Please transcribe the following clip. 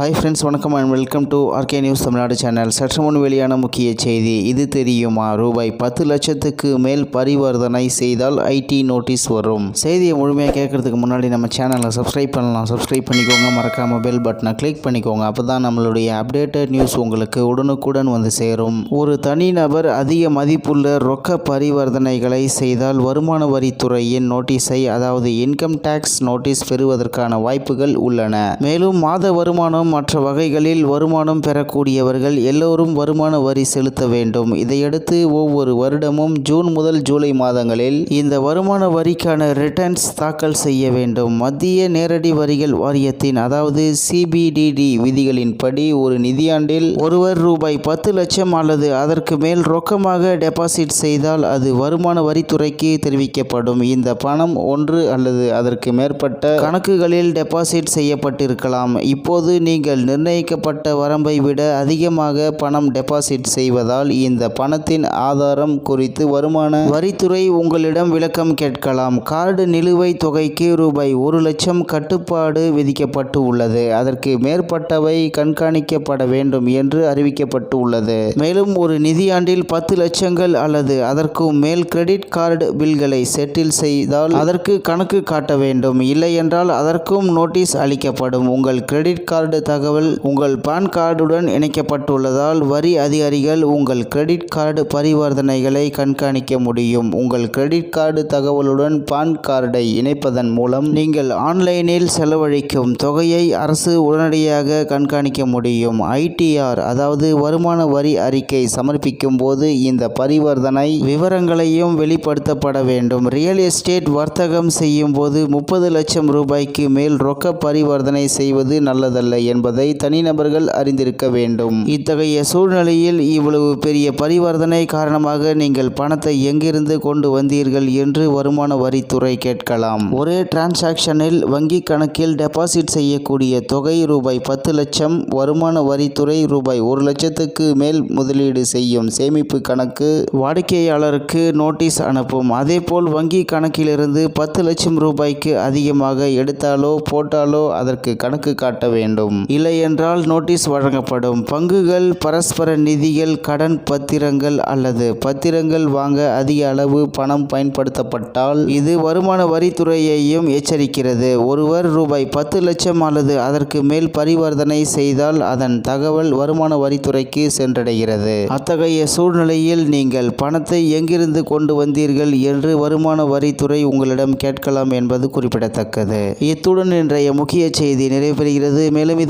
Hi friends வணக்கம் and welcome to RK news Tamil Nadu channel சற்று முன் வெளியான முக்கிய செய்தி. இது தெரியுமா? ரூபாய் பத்து லட்சத்துக்கு மேல் பரிவர்த்தனை செய்தால் ஐடி நோட்டீஸ் வரும். செய்தியை முழுமையாக கேட்கறதுக்கு முன்னாடி நம்ம சேனலை சப்ஸ்கிரைப் பண்ணலாம். சப்ஸ்கிரைப் பண்ணிக்கோங்க. மறக்காமல் பெல் பட்டனை கிளிக் பண்ணிக்கோங்க. அப்போ தான் நம்மளுடைய அப்டேட்டட் நியூஸ் உங்களுக்கு உடனுக்குடன் வந்து சேரும். ஒரு தனிநபர் அதிக மதிப்புள்ள ரொக்க பரிவர்த்தனைகளை செய்தால் வருமான வரித்துறையின் நோட்டீஸை அதாவது இன்கம் டேக்ஸ் நோட்டீஸ் பெறுவதற்கான வாய்ப்புகள் உள்ளன. மேலும் மாத வருமானம் மற்ற வகைகளில் வருமானம் பெறக்கூடியவர்கள் எல்லோரும் வருமான வரி செலுத்த வேண்டும். இதையடுத்து ஒவ்வொரு வருடமும் ஜூன் முதல் ஜூலை மாதங்களில் இந்த வருமான வரிக்கான ரிட்டர்ன்ஸ் தாக்கல் செய்ய வேண்டும். மத்திய நேரடி வரிகள் வாரியத்தின் அதாவது சிபிடிடி விதிகளின்படி ஒரு நிதியாண்டில் ஒருவர் ரூபாய் பத்து லட்சம் அல்லது அதற்கு மேல் ரொக்கமாக டெபாசிட் செய்தால் அது வருமான வரித்துறைக்கு தெரிவிக்கப்படும். இந்த பணம் ஒன்று அல்லது அதற்கு மேற்பட்ட கணக்குகளில் டெபாசிட் செய்யப்பட்டிருக்கலாம். இப்போது நீங்கள் நிர்ணயிக்கப்பட்ட வரம்பை விட அதிகமாக பணம் டெபாசிட் செய்வதால் இந்த பணத்தின் ஆதாரம் குறித்து வருமான வரித்துறை உங்களிடம் விளக்கம் கேட்கலாம். கார்டு நிலுவைத் தொகைக்கு ரூபாய் ஒரு லட்சம் கட்டுப்பாடு விதிக்கப்பட்டு உள்ளது. அதற்கு மேற்பட்டவை கண்காணிக்கப்பட வேண்டும் என்று அறிவிக்கப்பட்டு உள்ளது. மேலும் ஒரு நிதியாண்டில் பத்து லட்சங்கள் அல்லது அதற்கும் மேல் கிரெடிட் கார்டு பில்களை செட்டில் செய்தால் அதற்கு கணக்கு காட்ட வேண்டும். இல்லையென்றால் அதற்கும் நோட்டீஸ் அளிக்கப்படும். உங்கள் கிரெடிட் கார்டு தகவல் உங்கள் பான் கார்டுடன் இணைக்கப்பட்டுள்ளதால் வரி அதிகாரிகள் உங்கள் கிரெடிட் கார்டு பரிவர்த்தனைகளை கண்காணிக்க முடியும். உங்கள் கிரெடிட் கார்டு தகவலுடன் பான் கார்டை இணைப்பதன் மூலம் நீங்கள் ஆன்லைனில் செலவழிக்கும் தொகையை அரசு உடனடியாக கண்காணிக்க முடியும். ஐடிஆர் அதாவது வருமான வரி அறிக்கை சமர்ப்பிக்கும் போது இந்த பரிவர்த்தனை விவரங்களையும் வெளிப்படுத்தப்பட வேண்டும். ரியல் எஸ்டேட் வர்த்தகம் செய்யும் போது முப்பது லட்சம் ரூபாய்க்கு மேல் ரொக்க பரிவர்த்தனை செய்வது நல்லதல்ல என்பதை தனிநபர்கள் அறிந்திருக்க வேண்டும். இத்தகைய சூழ்நிலையில் இவ்வளவு பெரிய பரிவர்த்தனை காரணமாக நீங்கள் பணத்தை எங்கிருந்து கொண்டு வந்தீர்கள் என்று வருமான வரித்துறை கேட்கலாம். ஒரே டிரான்சாக்ஷனில் வங்கி கணக்கில் டெபாசிட் செய்யக்கூடிய தொகை ரூபாய் பத்து லட்சம் வருமான வரித்துறை ரூபாய் ஒரு லட்சத்துக்கு மேல் முதலீடு செய்யும் சேமிப்பு கணக்கு வாடிக்கையாளருக்கு நோட்டீஸ் அனுப்பும். அதேபோல் வங்கி கணக்கிலிருந்து பத்து லட்சம் ரூபாய்க்கு அதிகமாக எடுத்தாலோ போட்டாலோ அதற்கு கணக்கு காட்ட வேண்டும். இல்லையென்றால் நோட்டீஸ் வழங்கப்படும். பங்குகள் பரஸ்பர நிதிகள் கடன் பத்திரங்கள் அல்லது பத்திரங்கள் வாங்க அதிக அளவு பணம் பயன்படுத்தப்பட்டால் இது வருமான வரித்துறையையும் எச்சரிக்கிறது. ஒருவர் ரூபாய் பத்து லட்சம் அல்லது அதற்கு மேல் பரிவர்த்தனை செய்தால் அதன் தகவல் வருமான வரித்துறைக்கு சென்றடைகிறது. அத்தகைய சூழ்நிலையில் நீங்கள் பணத்தை எங்கிருந்து கொண்டு வந்தீர்கள் என்று வருமான வரித்துறை உங்களிடம் கேட்கலாம் என்பது குறிப்பிடத்தக்கது. இத்துடன் இன்றைய முக்கிய செய்தி நிறைவேறுகிறது மேலும் இது